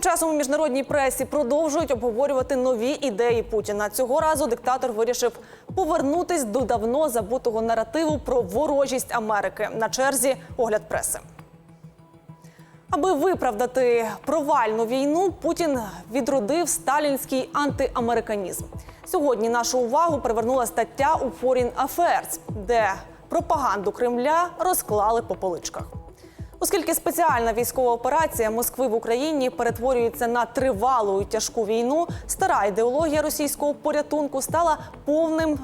Часом у міжнародній пресі продовжують обговорювати нові ідеї Путіна. Цього разу диктатор вирішив повернутись до давно забутого наративу про ворожість Америки. На черзі огляд преси. Аби виправдати провальну війну, Путін відродив сталінський антиамериканізм. Сьогодні нашу увагу привернула стаття у Foreign Affairs, де пропаганду Кремля розклали по поличках. Оскільки спеціальна військова операція Москви в Україні перетворюється на тривалу і тяжку війну, стара ідеологія російського порятунку стала повним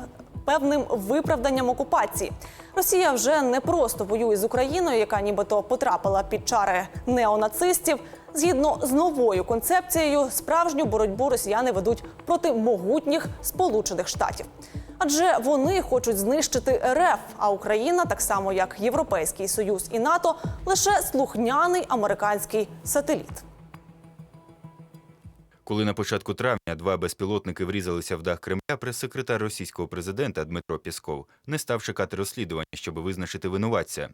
певним виправданням окупації. Росія вже не просто воює з Україною, яка нібито потрапила під чари неонацистів. Згідно з новою концепцією, справжню боротьбу росіяни ведуть проти могутніх Сполучених Штатів. Адже вони хочуть знищити РФ, а Україна, так само як Європейський Союз і НАТО, лише слухняний американський сателіт. Коли на початку травня два безпілотники врізалися в дах Кремля, прес-секретар російського президента Дмитро Пісков не став чекати розслідування, щоб визначити винуватця.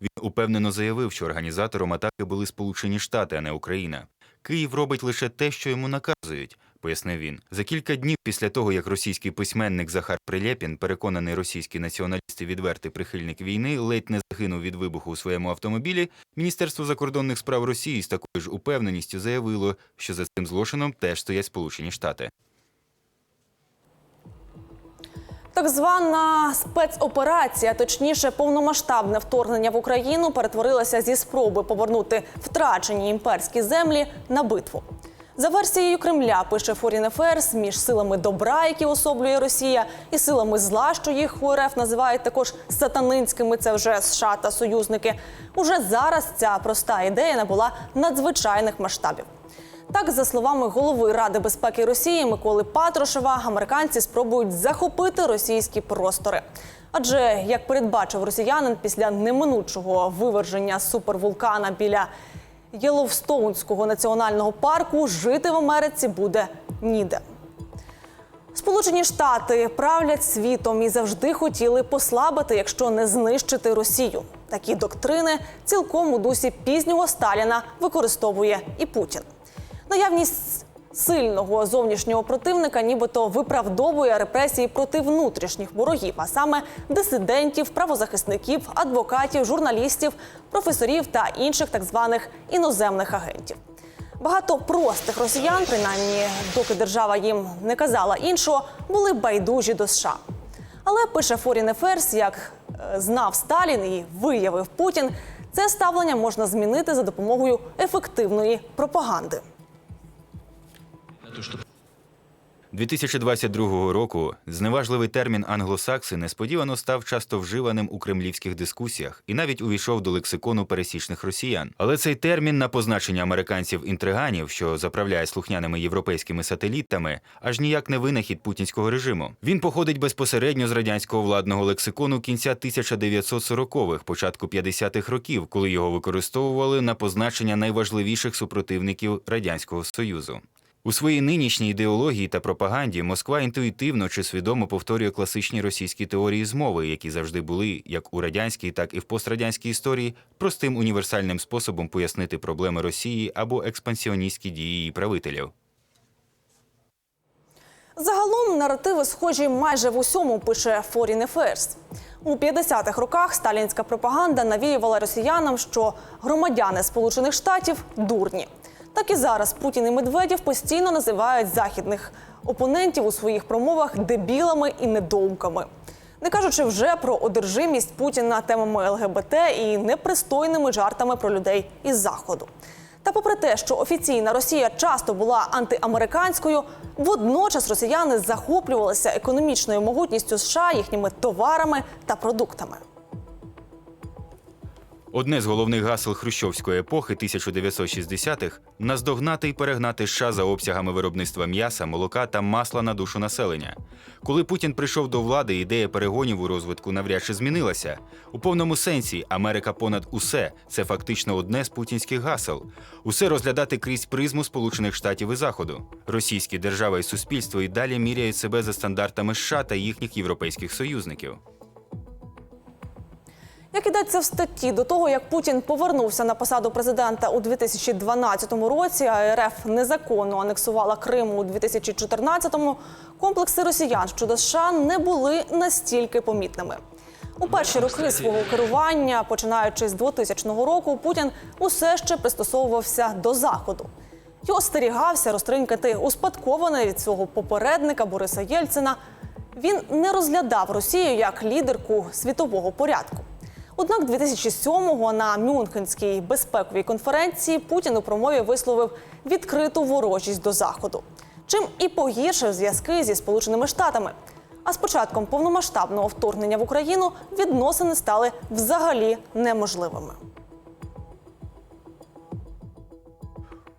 Він упевнено заявив, що організатором атаки були Сполучені Штати, а не Україна. Київ робить лише те, що йому наказують, пояснив він. За кілька днів після того, як російський письменник Захар Прилєпін, переконаний російський націоналіст і відвертий прихильник війни, ледь не загинув від вибуху у своєму автомобілі, Міністерство закордонних справ Росії з такою ж упевненістю заявило, що за цим злочином теж стоять Сполучені Штати. Так звана спецоперація, точніше, повномасштабне вторгнення в Україну, перетворилася зі спроби повернути втрачені імперські землі на битву. За версією Кремля пише Foreign Affairs, між силами добра, які особлює Росія, і силами зла, що їх у називають також сатанинськими. Це вже США та союзники. Уже зараз ця проста ідея набула надзвичайних масштабів. Так, за словами голови Ради безпеки Росії Миколи Патрушева, американці спробують захопити російські простори. Адже як передбачив росіянин після неминучого виверження супервулкана біля Єловстоунського національного парку, жити в Америці буде ніде. Сполучені Штати правлять світом і завжди хотіли послабити, якщо не знищити Росію. Такі доктрини цілком у дусі пізнього Сталіна використовує і Путін. Наявність сильного зовнішнього противника, нібито виправдовує репресії проти внутрішніх ворогів, а саме дисидентів, правозахисників, адвокатів, журналістів, професорів та інших так званих іноземних агентів. Багато простих росіян, принаймні, доки держава їм не казала іншого, були байдужі до США. Але пише Foreign Affairs, як е, знав Сталін і виявив Путін, це ставлення можна змінити за допомогою ефективної пропаганди. 2022 року зневажливий термін англосакси несподівано став часто вживаним у кремлівських дискусіях і навіть увійшов до лексикону пересічних росіян. Але цей термін на позначення американців-інтриганів, що заправляє слухняними європейськими сателітами, аж ніяк не винахід путінського режиму. Він походить безпосередньо з радянського владного лексикону кінця 1940-х, початку 50-х років, коли його використовували на позначення найважливіших супротивників радянського союзу. У своїй нинішній ідеології та пропаганді Москва інтуїтивно чи свідомо повторює класичні російські теорії змови, які завжди були, як у радянській, так і в пострадянській історії, простим універсальним способом пояснити проблеми Росії або експансіоністські дії її правителів. Загалом наративи схожі майже в усьому, пише Foreign Affairs. У 50-х роках сталінська пропаганда навіювала росіянам, що громадяни Сполучених Штатів дурні. Так і зараз Путін і Медведєв постійно називають західних опонентів у своїх промовах дебілами і недоумками. Не кажучи вже про одержимість Путіна темами ЛГБТ і непристойними жартами про людей із заходу. Та попри те, що офіційна Росія часто була антиамериканською, водночас росіяни захоплювалися економічною могутністю США, їхніми товарами та продуктами. Одне з головних гасел хрущовської епохи 1960-х – наздогнати і перегнати США за обсягами виробництва м'яса, молока та масла на душу населення. Коли Путін прийшов до влади, ідея перегонів у розвитку навряд чи змінилася. У повному сенсі Америка понад усе це фактично одне з путінських гасел. Усе розглядати крізь призму Сполучених Штатів і Заходу. Російські держава і суспільство і далі міряють себе за стандартами США та їхніх європейських союзників. Як ідеться в статті, до того як Путін повернувся на посаду президента у 2012 році, а РФ незаконно анексувала Крим у 2014-му, комплекси росіян щодо США не були настільки помітними. У перші роки свого керування, починаючи з 2000 року, Путін усе ще пристосовувався до заходу і остерігався розтринькати успадковане від свого попередника Бориса Єльцина. Він не розглядав Росію як лідерку світового порядку. Однак 2007-го на Мюнхенській безпековій конференції Путін у промові висловив відкриту ворожість до заходу, чим і погіршив зв'язки зі Сполученими Штатами. А з початком повномасштабного вторгнення в Україну відносини стали взагалі неможливими.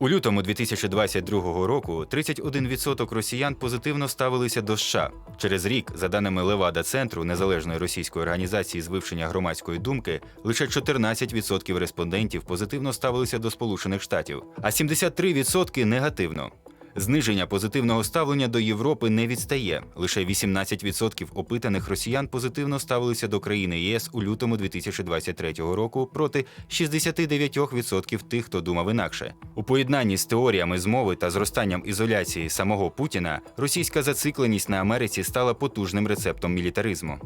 У лютому 2022 року 31% росіян позитивно ставилися до США. Через рік, за даними Левада центру незалежної російської організації з вивчення громадської думки, лише 14% респондентів позитивно ставилися до Сполучених Штатів, а 73% негативно. Зниження позитивного ставлення до Європи не відстає. Лише 18% опитаних росіян позитивно ставилися до країни ЄС у лютому 2023 року проти 69% тих, хто думав інакше. У поєднанні з теоріями змови та зростанням ізоляції самого Путіна російська зацикленість на Америці стала потужним рецептом мілітаризму.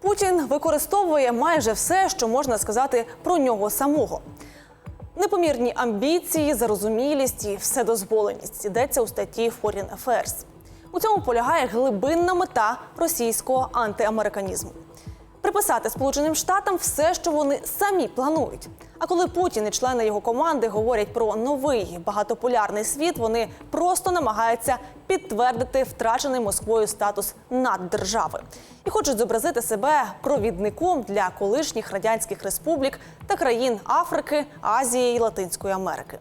Путін використовує майже все, що можна сказати про нього самого. Непомірні амбіції, зарозумілість і вседозволеність йдеться у статті Foreign Affairs. У цьому полягає глибинна мета російського антиамериканізму. Приписати Сполученим Штатам все, що вони самі планують. А коли Путін і члени його команди говорять про новий багатополярний світ, вони просто намагаються підтвердити втрачений Москвою статус наддержави і хочуть зобразити себе провідником для колишніх радянських республік та країн Африки, Азії і Латинської Америки.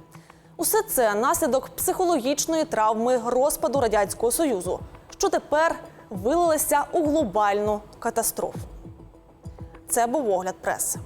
Усе це наслідок психологічної травми розпаду радянського союзу, що тепер вилилася у глобальну катастрофу. Це був огляд преси.